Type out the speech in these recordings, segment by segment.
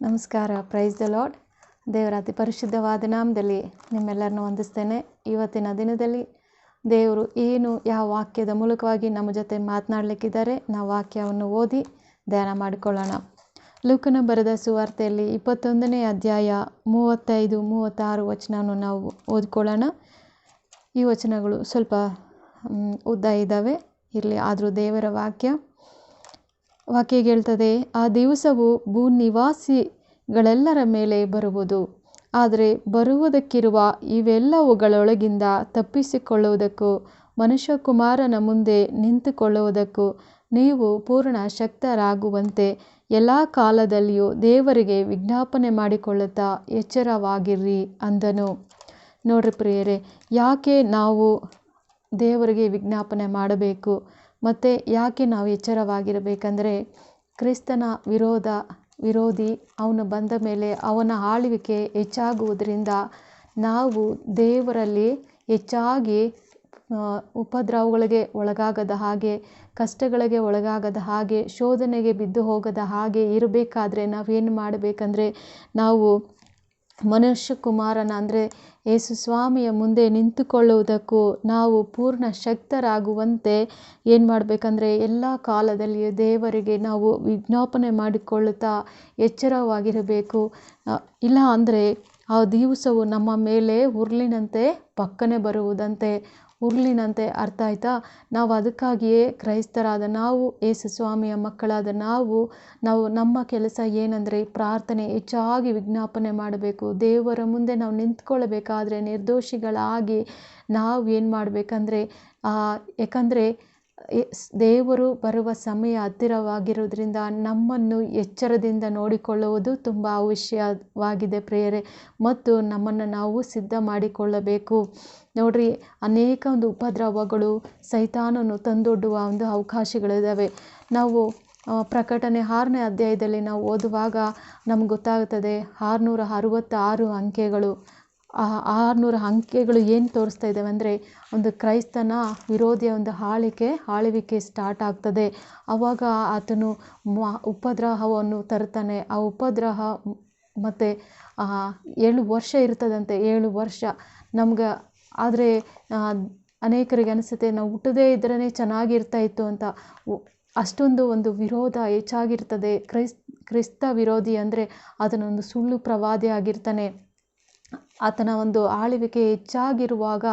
ನಮಸ್ಕಾರ praise the lord ದೇವರ ಅತಿ ಪರಿಶುದ್ಧವಾದ ನಾಮದಲ್ಲಿ ನಿಮ್ಮೆಲ್ಲರನ್ನು ವಂದಿಸ್ತೇನೆ. ಇವತ್ತಿನ ದಿನದಲ್ಲಿ ದೇವರು ಏನು, ಯಾವ ವಾಕ್ಯದ ಮೂಲಕವಾಗಿ ನಮ್ಮ ಜೊತೆ ಮಾತನಾಡಲಿಕ್ಕಿದ್ದಾರೆ, ನಾವು ವಾಕ್ಯವನ್ನು ಓದಿ ಧ್ಯಾನ ಮಾಡಿಕೊಳ್ಳೋಣ. ಲೂಕನ ಬರೆದ ಸುವಾರ್ತೆಯಲ್ಲಿ ಇಪ್ಪತ್ತೊಂದನೇ ಅಧ್ಯಾಯ ಮೂವತ್ತೈದು, ಮೂವತ್ತಾರು ವಚನವನ್ನು ನಾವು ಓದ್ಕೊಳ್ಳೋಣ. ಈ ವಚನಗಳು ಸ್ವಲ್ಪ ಉದ್ದ ಇದ್ದಾವೆ. ಇರಲಿ ಆದರೂ ದೇವರ ವಾಕ್ಯ. ವಾಕ್ಯ ಹೇಳ್ತದೆ ಆ ದಿವಸವು ಭೂ ನಿವಾಸಿಗಳೆಲ್ಲರ ಮೇಲೆ ಬರುವುದು. ಆದರೆ ಬರುವುದಕ್ಕಿರುವ ಇವೆಲ್ಲವುಗಳೊಳಗಿಂದ ತಪ್ಪಿಸಿಕೊಳ್ಳುವುದಕ್ಕೂ, ಮನುಷ್ಯಕುಮಾರನ ಮುಂದೆ ನಿಂತುಕೊಳ್ಳುವುದಕ್ಕೂ ನೀವು ಪೂರ್ಣ ಶಕ್ತರಾಗುವಂತೆ ಎಲ್ಲ ಕಾಲದಲ್ಲಿಯೂ ದೇವರಿಗೆ ವಿಜ್ಞಾಪನೆ ಮಾಡಿಕೊಳ್ಳುತ್ತಾ ಎಚ್ಚರವಾಗಿರ್ರಿ ಅಂದನು. ನೋಡ್ರಿ ಪ್ರಿಯರೇ, ಯಾಕೆ ನಾವು ದೇವರಿಗೆ ವಿಜ್ಞಾಪನೆ ಮಾಡಬೇಕು? ಮತ್ತು ಯಾಕೆ ನಾವು ಎಚ್ಚರವಾಗಿರಬೇಕಂದ್ರೆ ಕ್ರಿಸ್ತನ ವಿರೋಧ, ವಿರೋಧಿ ಅವನು ಬಂದ ಮೇಲೆ ಅವನ ಆಳ್ವಿಕೆ ಹೆಚ್ಚಾಗುವುದರಿಂದ ನಾವು ದೇವರಲ್ಲಿ ಹೆಚ್ಚಾಗಿ ಉಪದ್ರವಗಳಿಗೆ ಒಳಗಾಗದ ಹಾಗೆ, ಕಷ್ಟಗಳಿಗೆ ಒಳಗಾಗದ ಹಾಗೆ, ಶೋಧನೆಗೆ ಬಿದ್ದು ಹೋಗದ ಹಾಗೆ ಇರಬೇಕಾದ್ರೆ ನಾವೇನು ಮಾಡಬೇಕಂದ್ರೆ ನಾವು ಮನುಷ್ಯ ಕುಮಾರನ ಅಂದರೆ ಯೇಸು ಸ್ವಾಮಿಯ ಮುಂದೆ ನಿಂತುಕೊಳ್ಳುವುದಕ್ಕೂ ನಾವು ಪೂರ್ಣ ಶಕ್ತರಾಗುವಂತೆ ಏನು ಮಾಡಬೇಕಂದ್ರೆ ಎಲ್ಲ ಕಾಲದಲ್ಲಿಯೂ ದೇವರಿಗೆ ನಾವು ವಿಜ್ಞಾಪನೆ ಮಾಡಿಕೊಳ್ಳುತ್ತಾ ಎಚ್ಚರವಾಗಿರಬೇಕು. ಇಲ್ಲ ಅಂದರೆ ಆ ದಿವಸವು ನಮ್ಮ ಮೇಲೆ ಉರುಳಿನಂತೆ ಪಕ್ಕನೆ ಬರುವುದಂತೆ ಉರುಳಿನಂತೆ ಅರ್ಥ ಆಯಿತಾ? ನಾವು ಅದಕ್ಕಾಗಿಯೇ ಕ್ರೈಸ್ತರಾದ ನಾವು, ಯೇಸು ಸ್ವಾಮಿಯ ಮಕ್ಕಳಾದ ನಾವು ನಾವು ನಮ್ಮ ಕೆಲಸ ಏನಂದರೆ ಪ್ರಾರ್ಥನೆ ಹೆಚ್ಚಾಗಿ ವಿಜ್ಞಾಪನೆ ಮಾಡಬೇಕು. ದೇವರ ಮುಂದೆ ನಾವು ನಿಂತ್ಕೊಳ್ಬೇಕಾದ್ರೆ ನಿರ್ದೋಷಿಗಳಾಗಿ ನಾವು ಏನು ಮಾಡಬೇಕಂದ್ರೆ ಯಾಕಂದರೆ ದೇವರು ಬರುವ ಸಮಯ ಹತ್ತಿರವಾಗಿರೋದ್ರಿಂದ ನಮ್ಮನ್ನು ಎಚ್ಚರದಿಂದ ನೋಡಿಕೊಳ್ಳುವುದು ತುಂಬ ಅವಶ್ಯವಾಗಿದೆ ಪ್ರೇಯರೆ. ಮತ್ತು ನಮ್ಮನ್ನು ನಾವು ಸಿದ್ಧ ಮಾಡಿಕೊಳ್ಳಬೇಕು. ನೋಡ್ರಿ, ಅನೇಕ ಒಂದು ಉಪದ್ರವಗಳು ಸೈತಾನನ್ನು ತಂದೊಡ್ಡುವ ಒಂದು ಅವಕಾಶಗಳಿದ್ದಾವೆ. ನಾವು ಪ್ರಕಟಣೆ ಆರನೇ ಅಧ್ಯಾಯದಲ್ಲಿ ನಾವು ಓದುವಾಗ ನಮ್ಗೆ ಗೊತ್ತಾಗುತ್ತದೆ, ಆರುನೂರ ಅರವತ್ತಾರು ಅಂಕೆಗಳು. ಆರುನೂರ ಅಂಕೆಗಳು ಏನು ತೋರಿಸ್ತಾ ಇದ್ದಾವೆ ಅಂದರೆ ಒಂದು ಕ್ರೈಸ್ತನ ವಿರೋಧಿಯ ಒಂದು ಆಳಿಕೆ ಆಳುವಿಕೆ ಸ್ಟಾರ್ಟ್ ಆಗ್ತದೆ. ಆವಾಗ ಆತನು ಮ ಉಪದ್ರವವನ್ನು ತರ್ತಾನೆ. ಆ ಉಪದ್ರವ ಮತ್ತು ಏಳು ವರ್ಷ ಇರ್ತದಂತೆ, ಏಳು ವರ್ಷ. ನಮ್ಗೆ ಆದರೆ ಅನೇಕರಿಗೆ ಅನಿಸುತ್ತೆ, ನಾವು ಹುಟ್ಟದೇ ಇದ್ರೇ ಚೆನ್ನಾಗಿರ್ತಾ ಇತ್ತು ಅಂತ. ಅಷ್ಟೊಂದು ಒಂದು ವಿರೋಧ ಹೆಚ್ಚಾಗಿರ್ತದೆ. ಕ್ರೈಸ್, ಕ್ರಿಸ್ತ ವಿರೋಧಿ ಅಂದರೆ ಆತನೊಂದು ಸುಳ್ಳು ಪ್ರವಾದಿ ಆಗಿರ್ತಾನೆ. ಆತನ ಒಂದು ಆಳ್ವಿಕೆ ಹೆಚ್ಚಾಗಿರುವಾಗ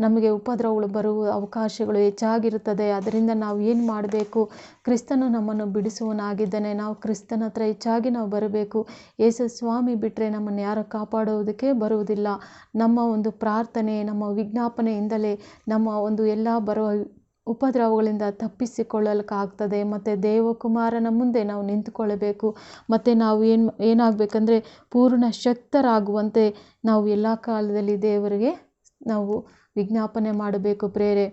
ನಮಗೆ ಉಪದ್ರವಗಳು ಬರುವ ಅವಕಾಶಗಳು ಹೆಚ್ಚಾಗಿರುತ್ತದೆ. ಅದರಿಂದ ನಾವು ಏನು ಮಾಡಬೇಕು? ಕ್ರಿಸ್ತನು ನಮ್ಮನ್ನು ಬಿಡಿಸುವನಾಗಿದ್ದಾನೆ ನಾವು ಕ್ರಿಸ್ತನ ಹತ್ರ ಹೆಚ್ಚಾಗಿ ನಾವು ಬರಬೇಕು. ಯೇಸು ಸ್ವಾಮಿ ಬಿಟ್ಟರೆ ನಮ್ಮನ್ನು ಯಾರು ಕಾಪಾಡುವುದಕ್ಕೆ ಬರುವುದಿಲ್ಲ. ನಮ್ಮ ಒಂದು ಪ್ರಾರ್ಥನೆ, ನಮ್ಮ ವಿಜ್ಞಾಪನೆಯಿಂದಲೇ ನಮ್ಮ ಒಂದು ಎಲ್ಲ ಬರುವ ಉಪದ್ರವಗಳಿಂದ ತಪ್ಪಿಸಿಕೊಳ್ಳಲಿಕ್ಕಾಗ್ತದೆ. ಮತ್ತು ದೇವಕುಮಾರನ ಮುಂದೆ ನಾವು ನಿಂತುಕೊಳ್ಳಬೇಕು. ಮತ್ತು ನಾವು ಏನು, ಏನಾಗಬೇಕಂದ್ರೆ ಪೂರ್ಣ ಶಕ್ತರಾಗುವಂತೆ ನಾವು ಎಲ್ಲ ಕಾಲದಲ್ಲಿ ದೇವರಿಗೆ ನಾವು ವಿಜ್ಞಾಪನೆ ಮಾಡಬೇಕು. ಪ್ರೇರೆ,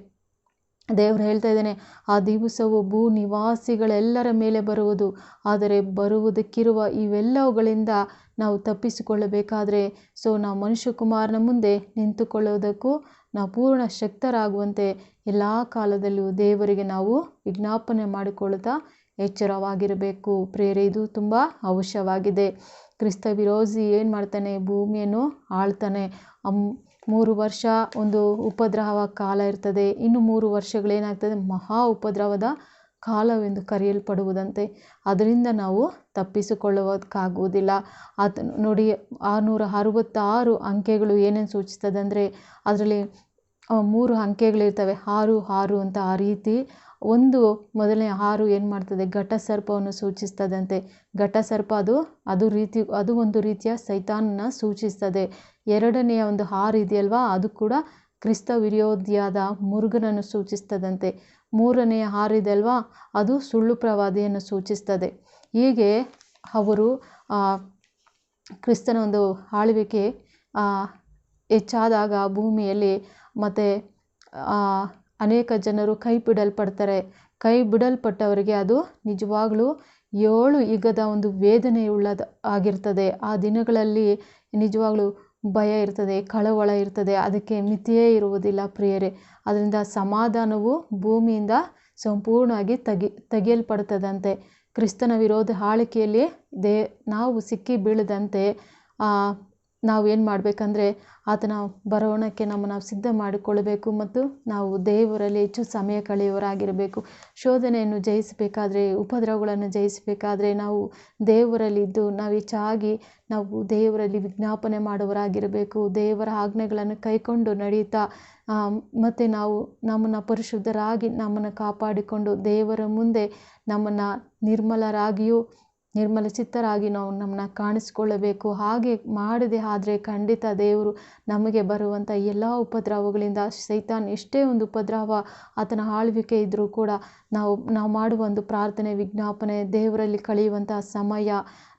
ದೇವರು ಹೇಳ್ತಾ ಇದ್ದಾನೆ, ಆ ದಿವಸವು ಭೂ ನಿವಾಸಿಗಳೆಲ್ಲರ ಮೇಲೆ ಬರುವುದು. ಆದರೆ ಬರುವುದಕ್ಕಿರುವ ಇವೆಲ್ಲವುಗಳಿಂದ ನಾವು ತಪ್ಪಿಸಿಕೊಳ್ಳಬೇಕಾದ್ರೆ, ಸೊ ನಾವು ಮನುಷ್ಯಕುಮಾರನ ಮುಂದೆ ನಿಂತುಕೊಳ್ಳೋದಕ್ಕೂ ನಾವು ಪೂರ್ಣ ಶಕ್ತರಾಗುವಂತೆ ಎಲ್ಲ ಕಾಲದಲ್ಲೂ ದೇವರಿಗೆ ನಾವು ವಿಜ್ಞಾಪನೆ ಮಾಡಿಕೊಳ್ಳುತ್ತಾ ಎಚ್ಚರವಾಗಿರಬೇಕು. ಪ್ರೇರೆ ಇದು ತುಂಬ ಅವಶ್ಯವಾಗಿದೆ. ಕ್ರಿಸ್ತ ವಿರೋಧಿ ಏನು ಮಾಡ್ತಾನೆ? ಭೂಮಿಯನ್ನು ಆಳ್ತಾನೆ. ಅಮ್, ಮೂರು ವರ್ಷ ಒಂದು ಉಪದ್ರವ ಕಾಲ ಇರ್ತದೆ. ಇನ್ನು ಮೂರು ವರ್ಷಗಳೇನಾಗ್ತದೆ ಮಹಾ ಉಪದ್ರವದ ಕಾಲವೆಂದು ಕರೆಯಲ್ಪಡುವುದಂತೆ. ಅದರಿಂದ ನಾವು ತಪ್ಪಿಸಿಕೊಳ್ಳುವುದಕ್ಕಾಗುವುದಿಲ್ಲ. ಅದು ನೋಡಿ, ಆರುನೂರ ಅರವತ್ತಾರು ಅಂಕೆಗಳು ಏನೇನು ಸೂಚಿಸ್ತದೆ ಅಂದರೆ, ಅದರಲ್ಲಿ ಮೂರು ಅಂಕೆಗಳಿರ್ತವೆ. ಆರು ಆರು ಅಂತ ಆ ರೀತಿ ಒಂದು ಮೊದಲನೇ ಆರು ಏನು ಮಾಡ್ತದೆ? ಘಟಸರ್ಪವನ್ನು ಸೂಚಿಸ್ತದಂತೆ. ಘಟಸರ್ಪ ಅದು ಅದು ರೀತಿ, ಅದು ಒಂದು ರೀತಿಯ ಸೈತಾನನ್ನ ಸೂಚಿಸ್ತದೆ. ಎರಡನೆಯ ಒಂದು ಆರು ಇದೆಯಲ್ವಾ? ಅದು ಕೂಡ ಕ್ರಿಸ್ತ ವಿರೋಧಿಯಾದ ಮುರುಗನನ್ನು ಸೂಚಿಸ್ತದಂತೆ. ಮೂರನೆಯ ಆರು ಇದೆಯಲ್ವಾ? ಅದು ಸುಳ್ಳು ಪ್ರವಾದಿಯನ್ನು ಸೂಚಿಸ್ತದೆ. ಹೀಗೆ ಅವರು ಕ್ರಿಸ್ತನ ಒಂದು ಆಳ್ವಿಕೆ ಹೆಚ್ಚಾದಾಗ ಭೂಮಿಯಲ್ಲಿ ಮತ್ತು ಅನೇಕ ಜನರು ಕೈ ಬಿಡಲ್ಪಡ್ತಾರೆ. ಕೈ ಬಿಡಲ್ಪಟ್ಟವರಿಗೆ ಅದು ನಿಜವಾಗ್ಲೂ ಏಳು ಯುಗದ ಒಂದು ವೇದನೆಯುಳ್ಳದ ಆಗಿರ್ತದೆ. ಆ ದಿನಗಳಲ್ಲಿ ನಿಜವಾಗ್ಲೂ ಭಯ ಇರ್ತದೆ, ಕಳವಳ ಇರ್ತದೆ. ಅದಕ್ಕೆ ಮಿತಿಯೇ ಇರುವುದಿಲ್ಲ ಪ್ರಿಯರೇ. ಅದರಿಂದ ಸಮಾಧಾನವು ಭೂಮಿಯಿಂದ ಸಂಪೂರ್ಣವಾಗಿ ತೆಗಿ, ತೆಗೆಯಲ್ಪಡ್ತದಂತೆ. ಕ್ರಿಸ್ತನ ವಿರೋಧ ಆಳಿಕೆಯಲ್ಲಿ ದೇ, ನಾವು ಸಿಕ್ಕಿ ಬೀಳದಂತೆ ನಾವು ಏನು ಮಾಡಬೇಕಂದ್ರೆ ಆತನ ಬರೋಣಕ್ಕೆ ನಮ್ಮನ್ನು ನಾವು ಸಿದ್ಧ ಮಾಡಿಕೊಳ್ಳಬೇಕು ಮತ್ತು ನಾವು ದೇವರಲ್ಲಿ ಹೆಚ್ಚು ಸಮಯ ಕಳೆಯುವರಾಗಿರಬೇಕು ಶೋಧನೆಯನ್ನು ಜಯಿಸಬೇಕಾದ್ರೆ, ಉಪದ್ರವಗಳನ್ನು ಜಯಿಸಬೇಕಾದ್ರೆ ನಾವು ದೇವರಲ್ಲಿದ್ದು ನಾವು ಹೆಚ್ಚಾಗಿ ನಾವು ದೇವರಲ್ಲಿ ವಿಜ್ಞಾಪನೆ ಮಾಡುವವರಾಗಿರಬೇಕು. ದೇವರ ಆಜ್ಞೆಗಳನ್ನು ಕೈಕೊಂಡು ನಡೀತಾ ಮತ್ತು ನಾವು ನಮ್ಮನ್ನು ಪರಿಶುದ್ಧರಾಗಿ ನಮ್ಮನ್ನು ಕಾಪಾಡಿಕೊಂಡು ದೇವರ ಮುಂದೆ ನಮ್ಮನ್ನು ನಿರ್ಮಲರಾಗಿಯೂ ನಿರ್ಮಲ ಚಿತ್ತರಾಗಿ ನಾವು ನಮ್ಮನ್ನ ಕಾಣಿಸ್ಕೊಳ್ಳಬೇಕು. ಹಾಗೆ ಮಾಡದೆ ಆದರೆ ಖಂಡಿತ ದೇವರು ನಮಗೆ ಬರುವಂಥ ಎಲ್ಲ ಉಪದ್ರವಗಳಿಂದ ಸೈತಾನ್ ಎಷ್ಟೇ ಒಂದು ಉಪದ್ರವ ಆತನ ಆಳ್ವಿಕೆ ಇದ್ದರೂ ಕೂಡ ನಾವು ನಾವು ಮಾಡುವ ಒಂದು ಪ್ರಾರ್ಥನೆ, ವಿಜ್ಞಾಪನೆ ದೇವರಲ್ಲಿ ಕಳೆಯುವಂಥ ಸಮಯ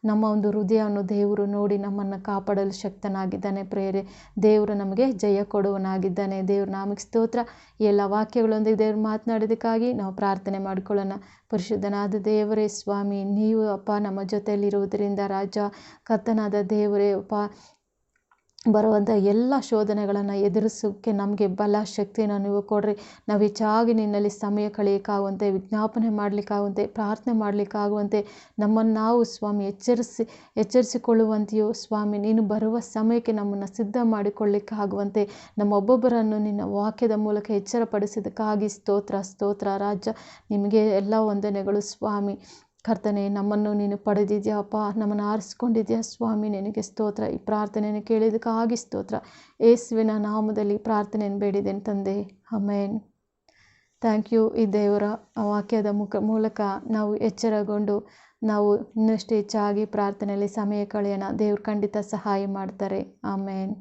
ನಮ್ಮ ಒಂದು ಹೃದಯವನ್ನು ದೇವರು ನೋಡಿ ನಮ್ಮನ್ನು ಕಾಪಾಡಲು ಶಕ್ತನಾಗಿದ್ದಾನೆ ಪ್ರೇರೆ ದೇವರು ನಮಗೆ ಜಯ ಕೊಡುವನಾಗಿದ್ದಾನೆ. ದೇವ್ರ ನಾಮಕ್ಕೆ ಸ್ತೋತ್ರ. ಎಲ್ಲ ವಾಕ್ಯಗಳೊಂದಿಗೆ ದೇವ್ರು ಮಾತನಾಡೋದಕ್ಕಾಗಿ ನಾವು ಪ್ರಾರ್ಥನೆ ಮಾಡಿಕೊಳ್ಳೋಣ. ಪರಿಶುದ್ಧನಾದ ದೇವರೇ, ಸ್ವಾಮಿ, ನೀವು ಅಪ್ಪ ನಮ್ಮ ಜೊತೆಯಲ್ಲಿರುವುದರಿಂದ ರಾಜ, ಕರ್ತನಾದ ದೇವರೇ, ಅಪ್ಪ ಬರುವಂಥ ಎಲ್ಲ ಶೋಧನೆಗಳನ್ನು ಎದುರಿಸೋಕ್ಕೆ ನಮಗೆ ಬಲ ಶಕ್ತಿಯನ್ನು ನೀವು ಕೊಡ್ರಿ. ನಾವು ಹೆಚ್ಚಾಗಿ ನಿನ್ನಲ್ಲಿ ಸಮಯ ಕಳೆಯೋಕ್ಕಾಗುವಂತೆ, ವಿಜ್ಞಾಪನೆ ಮಾಡಲಿಕ್ಕಾಗುವಂತೆ, ಪ್ರಾರ್ಥನೆ ಮಾಡಲಿಕ್ಕಾಗುವಂತೆ ನಮ್ಮನ್ನು ನಾವು ಸ್ವಾಮಿ ಎಚ್ಚರಿಸಿ, ಎಚ್ಚರಿಸಿಕೊಳ್ಳುವಂತೆಯೋ ಸ್ವಾಮಿ, ನೀನು ಬರುವ ಸಮಯಕ್ಕೆ ನಮ್ಮನ್ನು ಸಿದ್ಧ ಮಾಡಿಕೊಳ್ಳಿಕ್ಕಾಗುವಂತೆ ನಮ್ಮೊಬ್ಬೊಬ್ಬರನ್ನು ನಿನ್ನ ವಾಕ್ಯದ ಮೂಲಕ ಎಚ್ಚರಪಡಿಸಿದ್ದಕ್ಕಾಗಿ ಸ್ತೋತ್ರ ಸ್ತೋತ್ರ ರಾಜ ನಿಮಗೆ ಎಲ್ಲ ವಂದನೆಗಳು ಸ್ವಾಮಿ. ಕರ್ತನೆ, ನಮ್ಮನ್ನು ನೀನು ಪಡೆದಿದ್ಯಾಪ್ಪ ನಮ್ಮನ್ನು ಆರಿಸ್ಕೊಂಡಿದ್ಯಾ? ಸ್ವಾಮಿ, ನಿನಗೆ ಸ್ತೋತ್ರ. ಈ ಪ್ರಾರ್ಥನೆಯನ್ನು ಕೇಳಿದಕ್ಕಾಗಿ ಸ್ತೋತ್ರ. ಯೇಸುವಿನ ನಾಮದಲ್ಲಿ ಪ್ರಾರ್ಥನೆಯನ್ನು ಬೇಡಿದ್ದೇನೆ ತಂದೆ. Amen thank you. ಈ ದೇವರ ವಾಕ್ಯದ ಮುಖ, ಮೂಲಕ ನಾವು ಎಚ್ಚರಗೊಂಡು ನಾವು ಇನ್ನಷ್ಟು ಹೆಚ್ಚಾಗಿ ಪ್ರಾರ್ಥನೆಯಲ್ಲಿ ಸಮಯ ಕಳೆಯೋಣ. ದೇವ್ರು ಖಂಡಿತ ಸಹಾಯ ಮಾಡ್ತಾರೆ. ಆಮೇನ್.